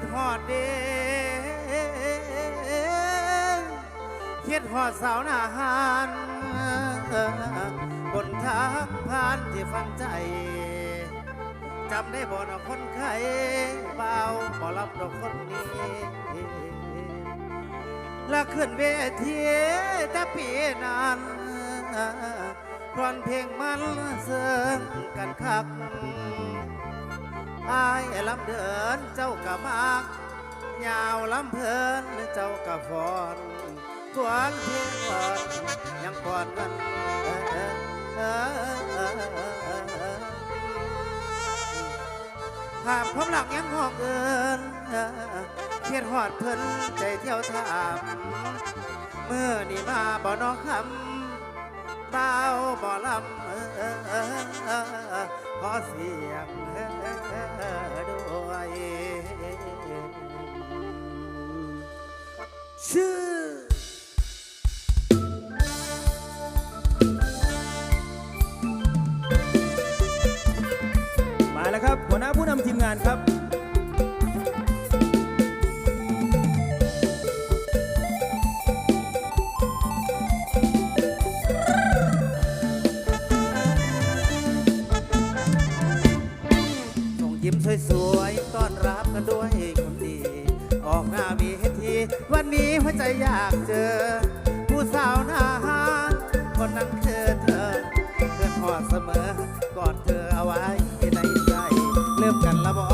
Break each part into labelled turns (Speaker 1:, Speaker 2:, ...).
Speaker 1: ดหอดเดเฮ็ดหอดสาวนาหานบนทางผ่านที่ฟังใจจำได้บ่นคนไข้เบาบ่ลำดอกคนนี้และขึ้นเวทีแต่ปีนั้นร้อนเพลงมันเสื่อมกันคัก อายลำเดินเจ้ากะมากยาวลำเพลินเจ้ากะฟอนทวนเพลงก่อนยังก่อนกันภาพความหลักยังหองเอินเพียรหอดเพิ่นใจเที่ยวถามเมื่อนี่มาบ่นอคำเบาบ่ลำขอเสียง ด้วยชื่อ
Speaker 2: มาแล้วครับหัวหน้าผู้นำทีมงานครับ
Speaker 1: ส่งยิ้มสวยๆต้อนรับกันด้วยคนดี ออกหน้ามีทีวันนี้หัวใจอยากเจอ ผู้สาวหน้าหาคนนั้นคือเธอเพื่อนพอดเสมอกอดเธอเอาไว้ในใจเริ่มกันละบอ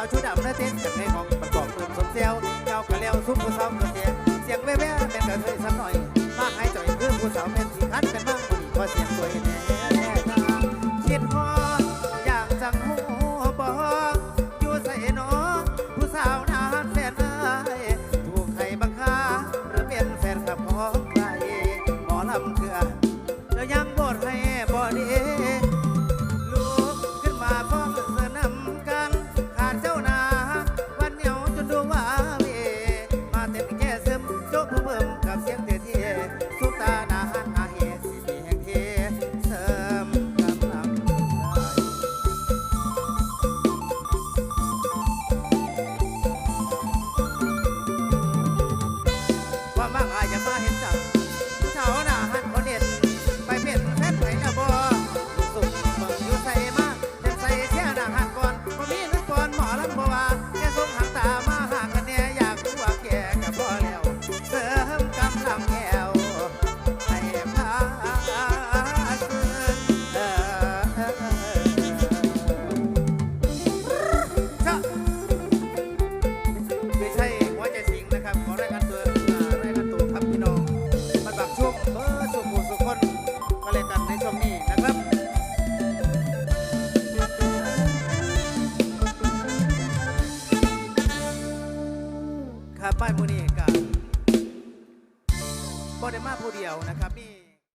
Speaker 1: าวชุดดำและเต้นกันในห้องประกอบเติมสมเซลเจ้ากระเลี้ยวซุปผู้สาวกระเสียเสียงแว่วๆเป็นกระเทยสักหน่อยมาหายจ่อยเพื่อผู้สาวเป็นสีคันเป็นมากกว่านี้พอเสียงสวยแน่แน่ทาคิดฮอดอยากจังหูบอกอยู่ใส่นองผู้สาวนานแฟนเอ้ยถูกใครบังคับหรือเป็นแฟนคลับของใครหมอลำคือ มักอายจะ นับป้ายมืนี่กับบ่ด้มาผู้เดียวนะครับมี่